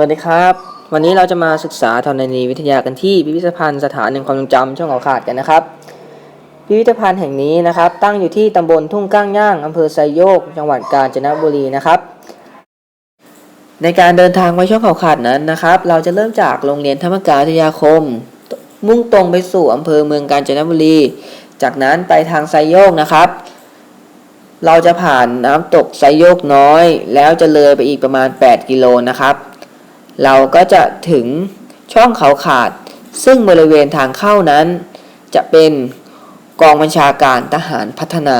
สวัสดีครับ วันนี้เราจะมาศึกษาธรณีวิทยากันที่พิพิธภัณฑ์สถานแห่งความทรงจำช่องเขาขาดกันนะครับ พิพิธภัณฑ์แห่งนี้นะครับ ตั้งอยู่ที่ตำบลทุ่งก้างย่างอำเภอไซโยก จังหวัดกาญจนบุรีนะครับ ในการเดินทางไปช่องเขาขาดนั้นนะครับ เราจะเริ่มจากโรงเรียนธรรมกาวิทยาคม มุ่งตรงไปสู่อำเภอเมืองกาญจนบุรี จากนั้นไปทางไซโยกนะครับเราจะผ่านน้ำตกไซโยกน้อย แล้วจะเลยไปอีกประมาณ 8 กิโลนะครับ เราก็จะถึงช่องเขาขาด ซึ่งบริเวณทางเข้านั้น จะเป็นกองบัญชาการทหารพัฒนา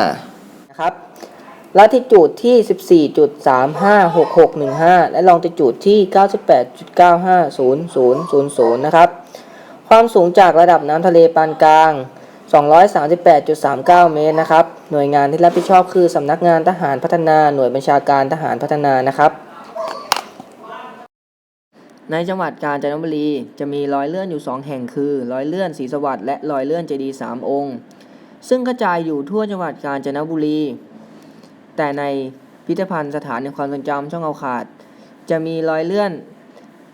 นะครับลัติจูดที่ 14.356615 และลองติจูดที่ 98.950000 นะครับ ความสูงจากระดับน้ำทะเลปานกลาง 238.39 เมตรนะครับ หน่วยงานที่รับผิดชอบคือสำนักงานทหารพัฒนา หน่วยบัญชาการทหารพัฒนานะครับ ในจังหวัดกาญจนบุรีจะมีรอยเลื่อนอยู่ 2 แห่งคือรอยเลื่อนศรีสวัสดิ์และรอยเลื่อนเจดีย์สามองค์ ซึ่งกระจายอยู่ทั่วจังหวัดกาญจนบุรี แต่ในพิพิธภัณฑ์สถานในความทรงจำช่องเอาขาด จะมีรอยเลื่อน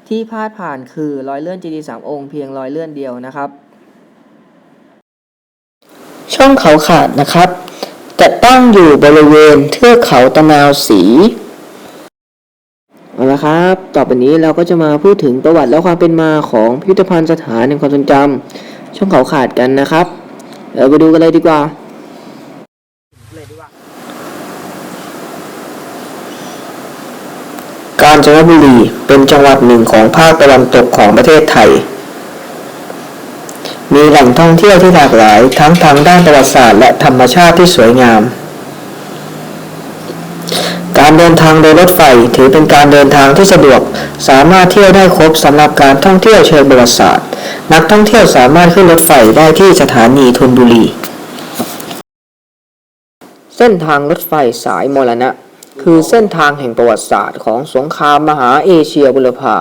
ที่พาดผ่านคือรอยเลื่อนเจดีย์สามองค์เพียงรอยเลื่อนเดียวนะครับ ช่องเขาขาดนะครับ จะตั้งอยู่บริเวณเทือกเขาตะนาวสีเอาละครับ อไปนี้เราก็จะมาพูดถึงประวัติและความเป็นมาของพิพิธภัณฑ์สถานแห่งความทรงจำช่องเขาขาดกันนะครับเดี๋ยวไปดูกันเลยดีกว่า กาญจนบุรีเป็นจังหวัดหนึ่งของภาคตะวันตกของประเทศไทย มีแหล่งท่องเที่ยวที่หลากหลายทั้งทางด้านประวัติศาสตร์และธรรมชาติที่สวยงาม ดินทางโดยรถไฟถือเป็นการเดินทางที่สะดวก สามารถเที่ยวได้ครบสำหรับการท่องเที่ยวเชิงประวัติศาสตร์ นักท่องเที่ยวสามารถขึ้นรถไฟได้ที่สถานีธนบุรี เส้นทางรถไฟสายมรณะ คือเส้นทางแห่งประวัติศาสตร์ของสงครามมหาเอเชียบุรพา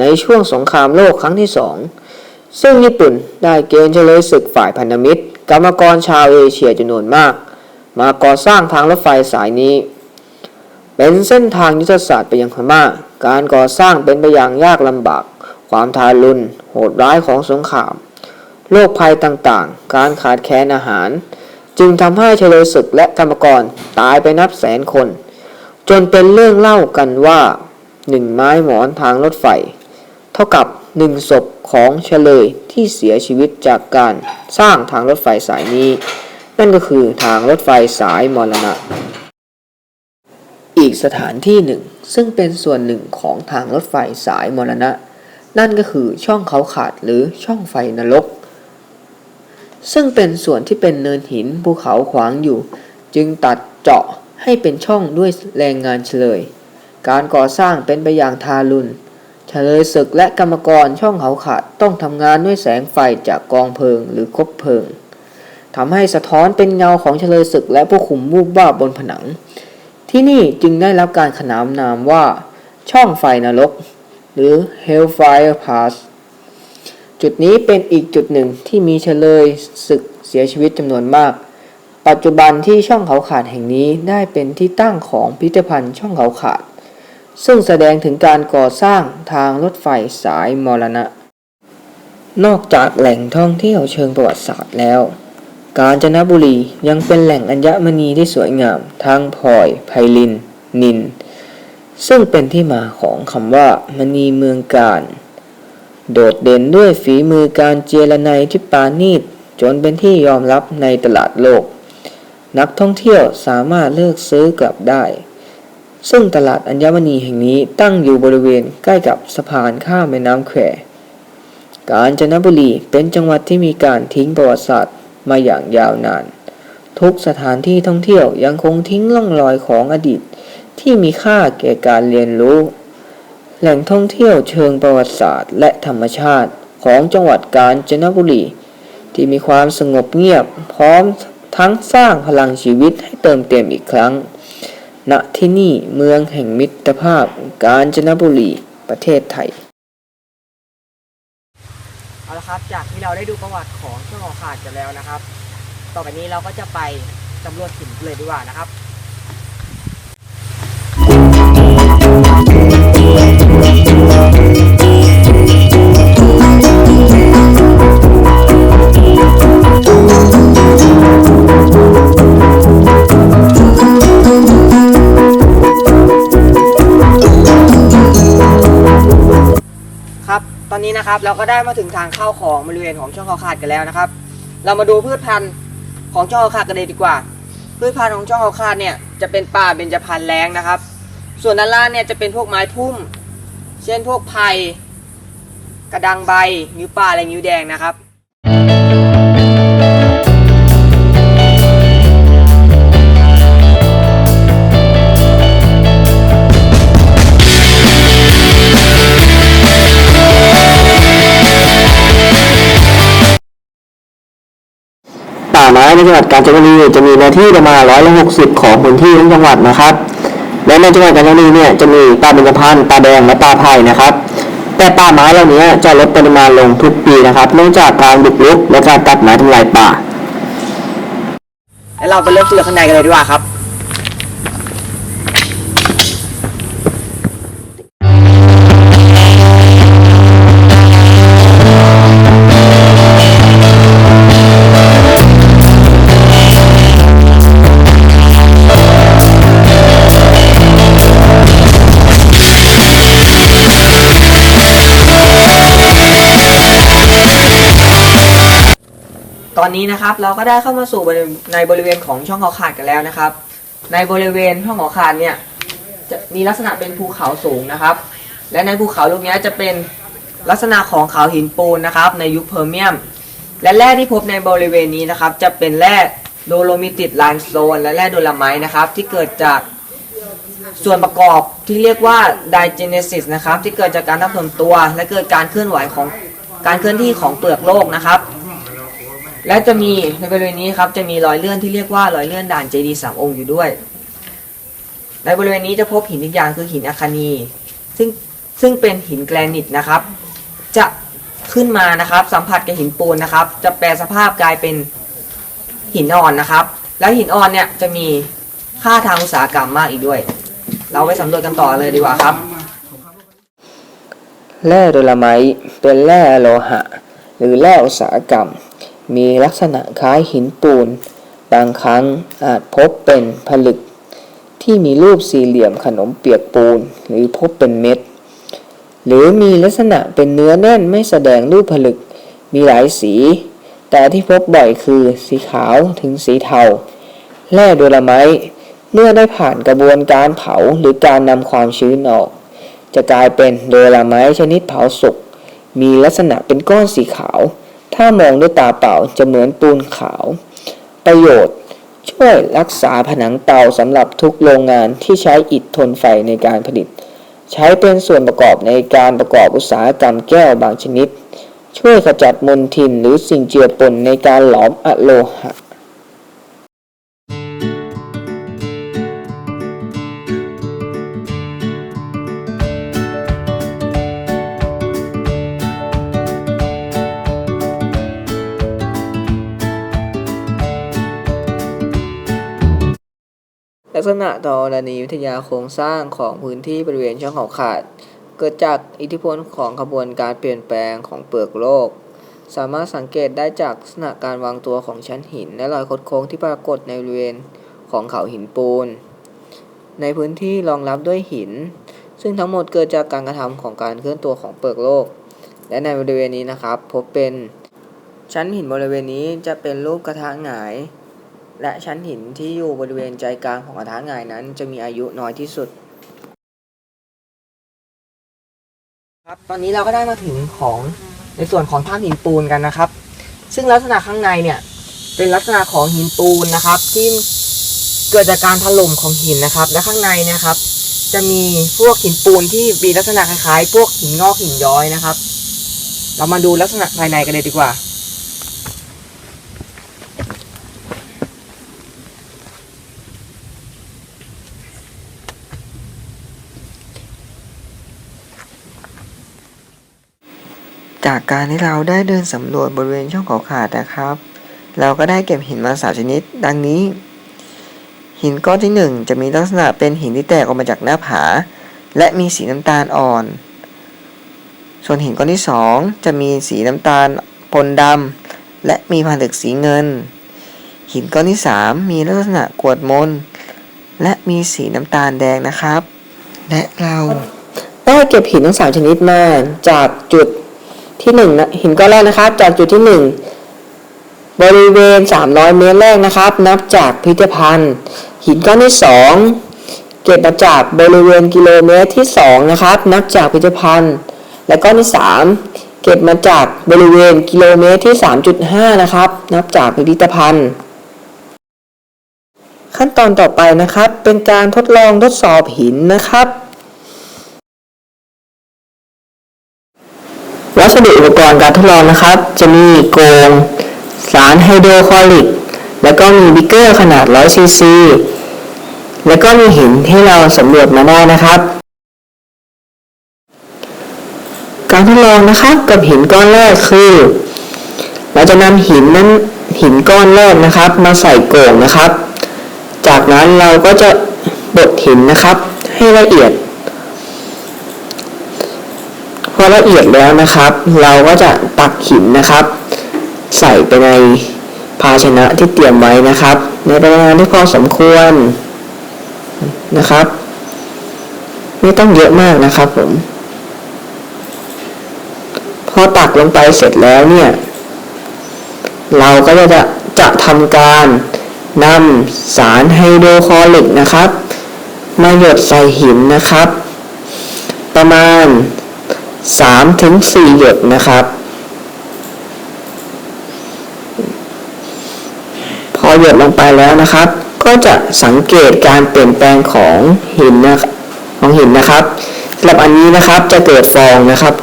ในช่วงสงครามโลกครั้งที่สองซึ่งญี่ปุ่นได้เกณฑ์เฉลยศึกฝ่ายพันธมิตร กรรมกรชาวเอเชียจำนวนมาก มาก่อสร้างทางรถไฟสายนี้ เป็นเส้นทางยุทธศาสตร์ไปยังพม่า การก่อสร้างเป็นไปอย่างยากลำบาก ความทารุณ โหดร้ายของสงคราม โรคภัยต่างๆ การขาดแคลนอาหาร จึงทำให้เฉลยศึกและกรรมกรตายไปนับแสนคน จนเป็นเรื่องเล่ากันว่าหนึ่งไม้หมอนทางรถไฟ เท่ากับหนึ่งศพของเฉลยที่เสียชีวิตจากการสร้างทางรถไฟสายนี้ นั่นก็คือทางรถไฟสายมรณะ อีกสถานที่หนึ่ง ซึ่งเป็นส่วนหนึ่งของทางรถไฟสายมรณะ นั่นก็คือช่องเขาขาดหรือช่องไฟนรก ซึ่งเป็นส่วนที่เป็นเนินหินภูเขาขวางอยู่ จึงตัดเจาะให้เป็นช่องด้วยแรงงานเฉลย การก่อสร้างเป็นไปอย่างทารุณเฉลยศึกและกรรมกรช่องเขาขาดต้องทำงานด้วยแสงไฟจากกองเพลิงหรือคบเพลิงทำให้สะท้อนเป็นเงาของเฉลยศึกและผู้คุมวูบว่าบนผนัง ที่นี่จึงได้รับการขนานนามว่า ช่องไฟนรก หรือ Hellfire Pass จุดนี้เป็นอีกจุดหนึ่งที่มีเฉลยศึกเสียชีวิตจำนวนมาก ปัจจุบันที่ช่องเขาขาดแห่งนี้ได้เป็นที่ตั้งของพิพิธภัณฑ์ช่องเขาขาด ซึ่งแสดงถึงการก่อสร้างทางรถไฟสายมรณะ นอกจากแหล่งท่องเที่ยวเชิงประวัติศาสตร์แล้ว กาญจนบุรียังเป็นแหล่งอัญมณีที่สวยงามทั้งพลอยไพลิน นิน ซึ่งเป็นที่มาของคำว่ามณีเมืองการโดดเด่นด้วยฝีมือการเจรไนที่ปาณีตจนเป็นที่ยอมรับในตลาดโลก นักท่องเที่ยวสามารถเลือกซื้อกลับได้ ซึ่งตลาดอัญมณีแห่งนี้ตั้งอยู่บริเวณใกล้กับสะพานข้ามแม่น้ำแควกาญจนบุรีเป็นจังหวัดที่มีการทิ้งประวัติศาสตร์ มาอย่างยาวนาน ทุกสถานที่ท่องเที่ยวยังคงทิ้งร่องรอยของอดีต ที่มีค่าแก่การเรียนรู้ แหล่งท่องเที่ยวเชิงประวัติศาสตร์และธรรมชาติของจังหวัดกาญจนบุรี ที่มีความสงบเงียบพร้อมทั้งสร้างพลังชีวิตให้เติมเต็มอีกครั้ง ณที่นี่เมืองแห่งมิตรภาพกาญจนบุรีประเทศไทย เอาละครับจากที่เราได้ดูประวัติของช่วงออกขาดกันแล้วนะครับ ต่อไปนี้เราก็จะไปสำรวจหินเลยดีกว่านะครับ ตอนนี้นะครับเราก็ได้มาถึงทางเข้าของบริเวณของช่องเขาขาดกันแล้วนะครับ เรามาดูพืชพันธุ์ของช่องเขาขาดกันเลยดีกว่า พืชพันธุ์ของช่องเขาขาดเนี่ยจะเป็นป่าเบญจพรรณแล้งนะครับ ส่วนด้านล่างเนี่ยจะเป็นพวกไม้พุ่ม เช่นพวกไผ่กระดังใบนิ้วป่าและนิ้วแดงนะครับ ป่าไม้ในจังหวัดกาญจนบุรีจะมีเนื้อที่ประมาณร้อยละหกสิบของพื้นที่ทั้งจังหวัดนะครับ และในจังหวัดกาญจนบุรีเนี่ยจะมีป่าเบญจพรรณป่าแดงและป่าไผ่นะครับ แต่ป่าไม้เหล่านี้จะลดปริมาณลงทุกปีนะครับเนื่องจากการบุกรุกและการตัดไม้ทำลายป่าแล้วเราไปเริ่มที่ข้างในกันเลยดีกว่าครับ ตอนนี้นะครับเราก็ได้เข้ามาสู่ในบริเวณของช่องเขาขาดกันแล้วนะครับ ในบริเวณช่องเขาขาดเนี่ยจะมีลักษณะเป็นภูเขาสูงนะครับ และในภูเขาลูกนี้จะเป็นลักษณะของเขาหินปูนนะครับ ในยุคเพอร์เมียม และแร่ที่พบในบริเวณนี้นะครับ จะเป็นแร่โดโลมิติดไลม์โตนและแร่โดลาไมต์นะครับ ที่เกิดจากส่วนประกอบที่เรียกว่าไดเจเนซิสนะครับ ที่เกิดจากการทับถมตัว และเกิดการเคลื่อนไหวของการเคลื่อนที่ของเปลือกโลกนะครับ และจะมีในบริเวณนี้ครับจะมีรอยเลื่อนที่เรียกว่ารอยเลื่อนด่านเจดีสามองค์อยู่ด้วย ในบริเวณนี้จะพบหินอีกอย่างคือหินอัคคนี ซึ่งซึ่งเป็นหินแกรนิตนะครับ จะขึ้นมานะครับ สัมผัสกับหินปูนนะครับ จะแปลสภาพกลายเป็นหินอ่อนนะครับ และหินอ่อนเนี่ยจะมีค่าทางอุตสาหกรรมมากอีกด้วย เราไปสำรวจกันต่อเลยดีกว่าครับ แร่โดลไมต์เป็นแร่โลหะ หรือแร่อุตสาหกรรม มีลักษณะคล้ายหินปูน บางครั้งอาจพบเป็นผลึก ที่มีรูปสี่เหลี่ยมขนมเปียกปูนหรือพบเป็นเม็ด หรือมีลักษณะเป็นเนื้อแน่นไม่แสดงรูปผลึก มีหลายสี แต่ที่พบบ่อยคือสีขาวถึงสีเทา แร่โดลไมต์เมื่อได้ผ่านกระบวนการเผาหรือการนำความชื้นออก จะกลายเป็นโดลไมต์ชนิดเผาสุกมีลักษณะเป็นก้อนสีขาว ถ้ามองด้วยตาเปล่าจะเหมือนปูนขาว ประโยชน์ ช่วยรักษาผนังเตาสำหรับทุกโรงงานที่ใช้อิฐทนไฟในการผลิต ใช้เป็นส่วนประกอบในการประกอบอุตสาหกรรมแก้วบางชนิด ช่วยขจัดมลทินหรือสิ่งเจือปนในการหลอมอะโลหะ ลักษณะธรณีวิทยาโครงสร้างของพื้นที่บริเวณช่องเขาขาด เกิดจากอิทธิพลของขบวนการเปลี่ยนแปลงของเปลือกโลก สามารถสังเกตได้จากลักษณะการวางตัวของชั้นหิน และรอยคดโค้งที่ปรากฏในบริเวณของเขาหินปูน ในพื้นที่รองรับด้วยหิน ซึ่งทั้งหมดเกิดจากการกระทำของการเคลื่อนตัวของเปลือกโลก และในบริเวณนี้นะครับ พบเป็นชั้นหินบริเวณนี้จะเป็นรูปกระทะหงาย และชั้นหินที่อยู่บริเวณใจกลางของกระทะหงายนั้น จะมีอายุน้อยที่สุด ครับตอนนี้เราก็ได้มาถึงของในส่วนของถ้ำหินปูนกันนะครับ ซึ่งลักษณะข้างในเนี่ยเป็นลักษณะของหินปูนนะครับ ที่เกิดจากการถล่มของหินนะครับ และข้างในนะครับ จะมีพวกหินปูนที่มีลักษณะคล้ายๆ พวกหินงอกหินย้อยนะครับ เรามาดูลักษณะภายในกันเลยดีกว่า จากการที่เราได้เดินสำรวจบริเวณช่องเขาขาดนะครับ เราก็ได้เก็บหินมาสามชนิด ดังนี้ หินก้อนที่หนึ่งจะมีลักษณะเป็นหินที่แตกออกมาจากหน้าผา และมีสีน้ำตาลอ่อน ส่วนหินก้อนที่สองจะมีสีน้ำตาลปนดำและมีผลึกสีเงิน หินก้อนที่สามมีลักษณะกวดมนและมีสีน้ำตาลแดงนะครับ และเราได้เก็บหินทั้งสามชนิดมาจากจุด ที่หนึ่งนะหินก้อนแรกนะครับ จากจุดที่หนึ่งบริเวณ 300 เมตรแรกนะครับ นับจากพิพิธภัณฑ์ หินก้อนที่สองเก็บมาจากบริเวณกิโลเมตรที่สองนะครับ นับจากพิพิธภัณฑ์ และก้อนที่สามเก็บมาจากบริเวณกิโลเมตรที่ 3.5 นะครับ นับจากพิพิธภัณฑ์ ขั้นตอนต่อไปนะครับ เป็นการทดลองทดสอบหินนะครับ วัสดุอุปกรณ์การทดลองนะครับ จะมีโกง สารไฮโดรคลอริก แล้วก็มีบิกเกอร์ขนาด 100 ซีซี แล้วก็มีหินที่เราสำรวจมาได้นะครับ การทดลองนะครับกับหินก้อนแรกคือ เราจะนำหินนั้นหินก้อนแรกนะครับ มาใส่โก่งนะครับ จากนั้นเราก็จะบดหินนะครับ ให้ละเอียด พ อละเอียดแล้วนะครับ เราก็จะตักหินนะครับ ใส่ไปในภาชนะที่เตรียมไว้นะครับ ในปริมาณที่พอสมควรนะครับ ไม่ต้องเยอะมากนะครับผมพอตักลงไปเสร็จแล้วเนี่ย เราก็จะจะทำการนำสารไฮโดรคลอริกนะครับ มาหยดใส่หินนะครับ ประมาณ 3ถึง4หยดนะครับ พอหยดลงไปแล้วนะครับ ก็จะสังเกตการเปลี่ยนแปลงของหินนะของหินนะครับสำหรับอันนี้นะครับจะเกิดฟองนะครับ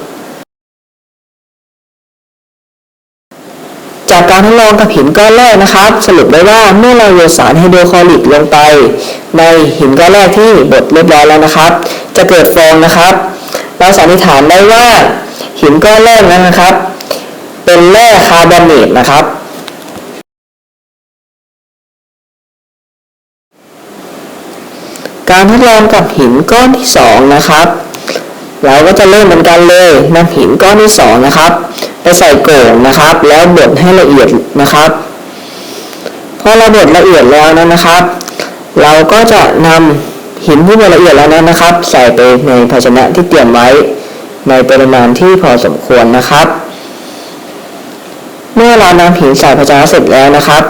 จากการทดลองกับหินก้อนแรกนะครับ สรุปได้ว่าเมื่อเราโยนสารไฮโดรคลอริกลงไป ในหินก้อนแรกที่บดเรียบร้อยแล้วนะครับ จะเกิดฟองนะครับ เราสันนิษฐานได้ว่าหินก้อนแรกนั้นนะครับ เป็นแร่คาร์บอเนตนะครับ การทดลองกับหินก้อนที่สองนะครับเราก็จะเริ่มเหมือนกันเลยนำหินก้อนที่สองนะครับไปใส่โก่งนะครับ แล้วบดให้ละเอียดนะครับพอเราบดละเอียดแล้วนั้นนะครับ เราก็จะนำ หินที่บดละเอียดแล้วนั้นนะครับ ใส่ไปในภาชนะที่เตรียมไว้ในปริมาณที่พอสมควรนะครับ เมื่อเรานำหินใส่ภาชนะเสร็จแล้วนะครับ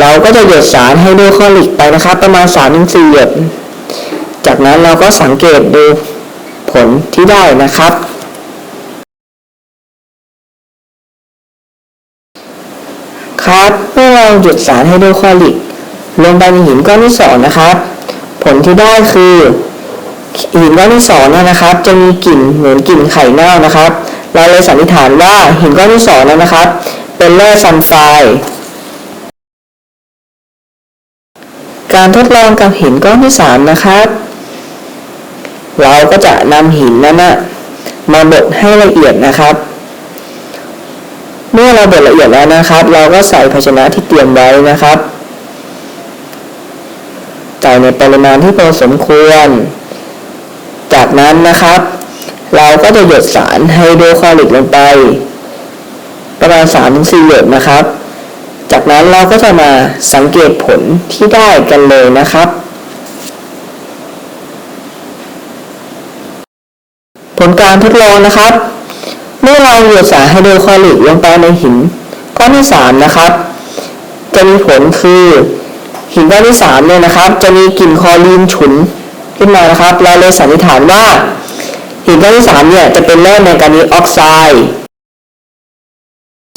เราก็จะหยดสารไฮโดรคลอริกไปนะครับ ประมาณ3-4หยด จากนั้นเราก็สังเกตดูผลที่ได้นะครับ ครับเมื่อเราหยดสารไฮโดรคลอริกลงไปในหินก้อนที่สองนะครับ ผลที่ได้คือหินก้อนที่สองเนยนะครับ จะมีกลิ่นเหมือนกลิ่นไข่เน่านะครับเราเลยสันนิษฐานว่าหินก้อนที่สองนั้นนะครับ เป็นแร่ซัลไฟด์การทดลองกับหินก้อนที่สามนะครับ เราก็จะนำหินนั้นนะมาบดให้ละเอียดนะครับ เมื่อเราบดละเอียดแล้วนะครับ เราก็ใส่ภาชนะที่เตรียมไว้นะครับ ส่ในปริมาณที่พอสมควร จากนั้นนะครับ เราก็จะหยดสารไฮโดรคลอริกลงไป ประมาณ3-4หยดนะครับ จากนั้นเราก็จะมาสังเกตผลที่ได้กันเลยนะครับผลการทดลองนะครับ เมื่อเราหยดสารไฮโดรคลอริกลงไปในหิน ก้อนที่สามนะครับ จะมีผลคือ หินก้อนที่สามเนี่ยนะครับ จะมีกลิ่นคอรีนฉุนขึ้นมานะครับ เราเลยสันนิษฐานว่า หินก้อนที่สามเนี่ยจะเป็นแร่แมงกานีออกไซด์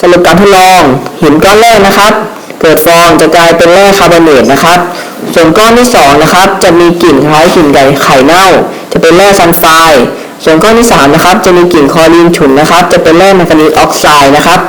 สรุปการทดลองหินก้อนแรกนะครับเกิดฟองจะกลายเป็นแร่คาร์บอเนตนะครับ ส่วนก้อนที่สองนะครับ จะมีกลิ่นคล้ายกลิ่นไก่ไข่เน่า จะเป็นแร่ซัลไฟด์ส่วนก้อนที่สามนะครับ จะมีกลิ่นคลอรีนฉุนนะครับ จะเป็นแร่แมงกานีออกไซด์นะครับ